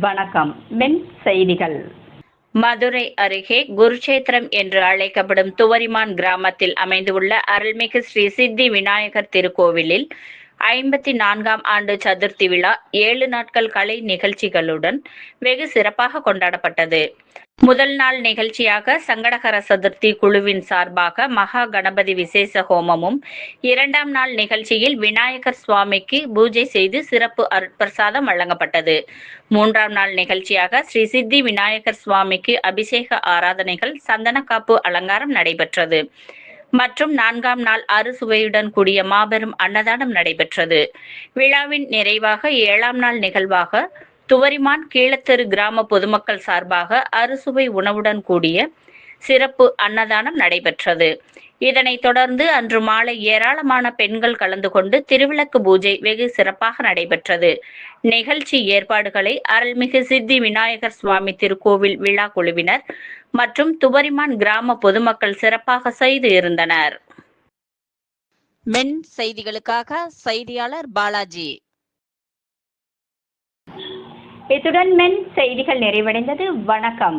வணக்கம். மின் செய்திகள். மதுரை அருகே குருச்சேத்திரம் என்று அழைக்கப்படும் துவரிமான் கிராமத்தில் அமைந்துள்ள அருள்மிகு ஸ்ரீ சித்தி விநாயகர் திருக்கோவிலில் ஐம்பத்தி நான்காம் ஆண்டு சதுர்த்தி விழா ஏழு நாட்கள் கலை நிகழ்ச்சிகளுடன் வெகு சிறப்பாக கொண்டாடப்பட்டது. முதல் நாள் நிகழ்ச்சியாக சங்கடகர சதுர்த்தி குழுவின் சார்பாக மகா கணபதி விசேஷ ஹோமமும் இரண்டாம் நாள் நிகழ்ச்சியில் விநாயகர் சுவாமிக்கு பூஜை செய்து சிறப்பு அருட்பிரசாதம் வழங்கப்பட்டது. மூன்றாம் நாள் நிகழ்ச்சியாக ஸ்ரீ சித்தி விநாயகர் சுவாமிக்கு அபிஷேக ஆராதனைகள் சந்தனக்காப்பு அலங்காரம் நடைபெற்றது. மற்றும் நான்காம் நாள் அறுசுவையுடன் கூடிய மாபெரும் அன்னதானம் நடைபெற்றது. விழாவின் நிறைவாக ஏழாம் நாள் நிகழ்வாக துவரிமான் கீழத்தெரு கிராம பொதுமக்கள் சார்பாக அறுசுவை உணவுடன் கூடிய சிறப்பு அன்னதானம் நடைபெற்றது. இதனைத் தொடர்ந்து அன்று மாலை ஏராளமான பெண்கள் கலந்து கொண்டு திருவிளக்கு பூஜை வெகு சிறப்பாக நடைபெற்றது. நிகழ்ச்சி ஏற்பாடுகளை அருள்மிகு சித்தி விநாயகர் சுவாமி திருக்கோவில் விழா குழுவினர் மற்றும் துவரிமான் கிராம பொதுமக்கள் சிறப்பாக செய்து இருந்தனர். மென் செய்திகளுக்காக செய்தியாளர் பாலாஜி. இத்துடன் மென் செய்திகள் நிறைவடைந்தது. வணக்கம்.